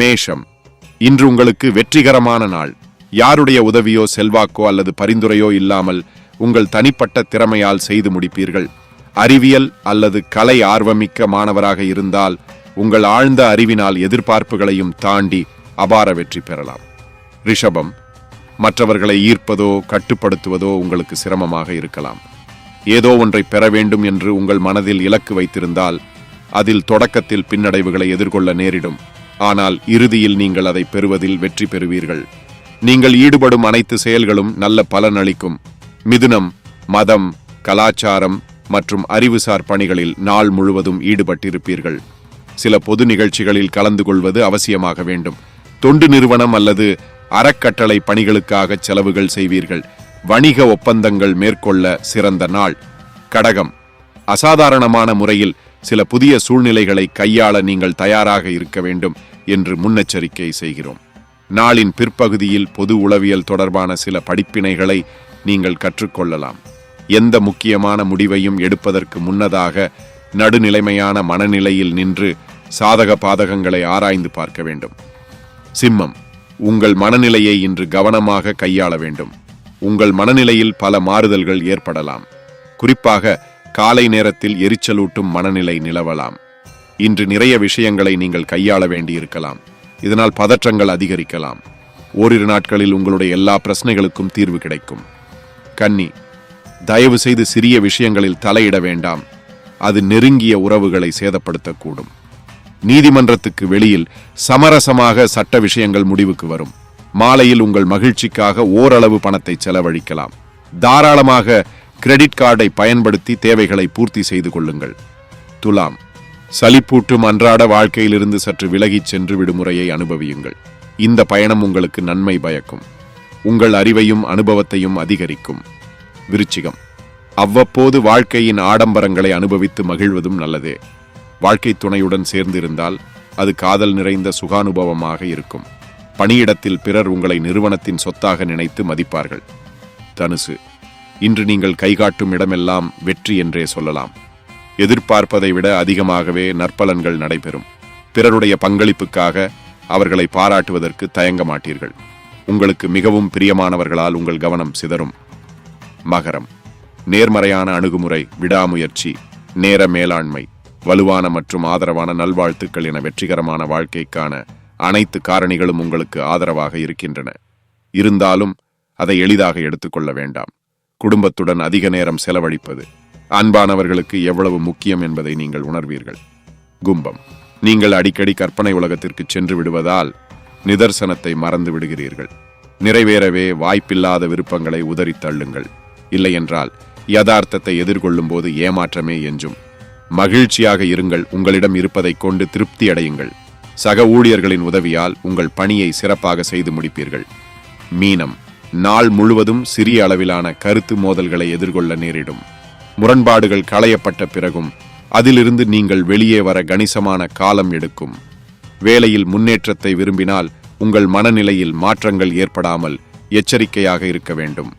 மேஷம். இன்று உங்களுக்கு வெற்றிகரமான நாள். யாருடைய உதவியோ செல்வாக்கோ அல்லது பரிந்துரையோ இல்லாமல் உங்கள் தனிப்பட்ட திறமையால் செய்து முடிப்பீர்கள். அறிவியல் அல்லது கலை ஆர்வமிக்க மாணவராக இருந்தால் உங்கள் ஆழ்ந்த அறிவினால் எதிர்பார்ப்புகளையும் தாண்டி அபார வெற்றி பெறலாம். ரிஷபம். மற்றவர்களை ஈர்ப்பதோ கட்டுப்படுத்துவதோ உங்களுக்கு சிரமமாக இருக்கலாம். ஏதோ ஒன்றை பெற வேண்டும் என்று உங்கள் மனதில் இலக்கு வைத்திருந்தால் அதில் தொடக்கத்தில் பின்னடைவுகளை எதிர்கொள்ள நேரிடும். ஆனால் இறுதியில் நீங்கள் அதை பெறுவதில் வெற்றி பெறுவீர்கள். நீங்கள் ஈடுபடும் அனைத்து செயல்களும் நல்ல பலன் அளிக்கும். மிதுனம் மதம் கலாச்சாரம் மற்றும் அறிவுசார் பணிகளில் நாள் முழுவதும் ஈடுபட்டிருப்பீர்கள். சில பொது நிகழ்ச்சிகளில் கலந்து கொள்வது அவசியமாக வேண்டும். தொண்டு நிறுவனம் அல்லது அறக்கட்டளை பணிகளுக்காக செலவுகள் செய்வீர்கள். வணிக ஒப்பந்தங்கள் மேற்கொள்ள சிறந்த நாள். கடகம். அசாதாரணமான முறையில் சில புதிய சூழ்நிலைகளை கையாள நீங்கள் தயாராக இருக்க வேண்டும் என்று முன்னெச்சரிக்கை செய்கிறோம். நாளின் பிற்பகுதியில் பொது உளவியல் தொடர்பான சில படிப்பினைகளை நீங்கள் கற்றுக்கொள்ளலாம். எந்த முக்கியமான முடிவையும் எடுப்பதற்கு முன்னதாக நடுநிலைமையான மனநிலையில் நின்று சாதக பாதகங்களை ஆராய்ந்து பார்க்க வேண்டும். சிம்மம் உங்கள் மனநிலையை இன்று கவனமாக கையாள வேண்டும். உங்கள் மனநிலையில் பல மாறுதல்கள் ஏற்படலாம். குறிப்பாக காலை நேரத்தில் எரிச்சலூட்டும் மனநிலை நிலவலாம். இன்று நிறைய விஷயங்களை நீங்கள் கையாள வேண்டியிருக்கலாம். இதனால் பதற்றங்கள் அதிகரிக்கலாம். ஓரிரு நாட்களில் உங்களுடைய எல்லா பிரச்சனைகளுக்கும் தீர்வு கிடைக்கும். கன்னி தயவு செய்து சிறிய விஷயங்களில் தலையிட வேண்டாம். அது நெருங்கிய உறவுகளை சேதப்படுத்தக்கூடும். நீதிமன்றத்துக்கு வெளியில் சமரசமாக சட்ட விஷயங்கள் முடிவுக்கு வரும். மாலையில் உங்கள் மகிழ்ச்சிக்காக ஓரளவு பணத்தை செலவழிக்கலாம். தாராளமாக கிரெடிட் கார்டை பயன்படுத்தி தேவைகளை பூர்த்தி செய்து கொள்ளுங்கள். துலாம். சலிப்பூட்டும் அன்றாட வாழ்க்கையிலிருந்து சற்று விலகிச் சென்று விடுமுறையை அனுபவியுங்கள். இந்த பயணம் உங்களுக்கு நன்மை பயக்கும். உங்கள் அறிவையும் அனுபவத்தையும் அதிகரிக்கும். விருச்சிகம். அவ்வப்போது வாழ்க்கையின் ஆடம்பரங்களை அனுபவித்து மகிழ்வதும் நல்லதே. வாழ்க்கை துணையுடன் சேர்ந்திருந்தால் அது காதல் நிறைந்த சுகானுபவமாக இருக்கும். பணியிடத்தில் பிறர் உங்களை நிறுவனத்தின் சொத்தாக நினைத்து மதிப்பார்கள். தனுசு. இன்று நீங்கள் கைகாட்டும் இடமெல்லாம் வெற்றி என்றே சொல்லலாம். எதிர்பார்ப்பதை விட அதிகமாகவே நற்பலன்கள் நடைபெறும். பிறருடைய பங்களிப்புக்காக அவர்களை பாராட்டுவதற்கு தயங்க மாட்டீர்கள் உங்களுக்கு மிகவும் பிரியமானவர்களால் உங்கள் கவனம் சிதறும். மகரம். நேர்மறையான அணுகுமுறை விடாமுயற்சி நேர மேலாண்மை வலுவான மற்றும் ஆதரவான நல்வாழ்த்துக்கள் என வெற்றிகரமான வாழ்க்கைக்கான அனைத்து காரணிகளும் உங்களுக்கு ஆதரவாக இருக்கின்றன. இருந்தாலும் அதை எளிதாக எடுத்துக்கொள்ள வேண்டாம். குடும்பத்துடன் அதிக நேரம் செலவழிப்பது அன்பானவர்களுக்கு எவ்வளவு முக்கியம் என்பதை நீங்கள் உணர்வீர்கள். கும்பம். நீங்கள் அடிக்கடி கற்பனை உலகத்திற்கு சென்று விடுவதால் நிதர்சனத்தை மறந்து விடுகிறீர்கள். நிறைவேறவே வாய்ப்பில்லாத விருப்பங்களை உதறி தள்ளுங்கள். இல்லையென்றால் யதார்த்தத்தை எதிர்கொள்ளும் போது ஏமாற்றமே எஞ்சும். மகிழ்ச்சியாக இருங்கள் உங்களிடம் இருப்பதைக் கொண்டு திருப்தி அடையுங்கள். சக ஊழியர்களின் உதவியால் உங்கள் பணியை சிறப்பாக செய்து முடிப்பீர்கள். மீனம். நாள் முழுவதும் சிறிய அளவிலான கருத்து மோதல்களை எதிர்கொள்ள நேரிடும். முரண்பாடுகள் களையப்பட்ட பிறகும் அதிலிருந்து நீங்கள் வெளியே வர கணிசமான காலம் எடுக்கும். வேலையில் முன்னேற்றத்தை விரும்பினால் உங்கள் மனநிலையில் மாற்றங்கள் ஏற்படாமல் எச்சரிக்கையாக இருக்க வேண்டும்.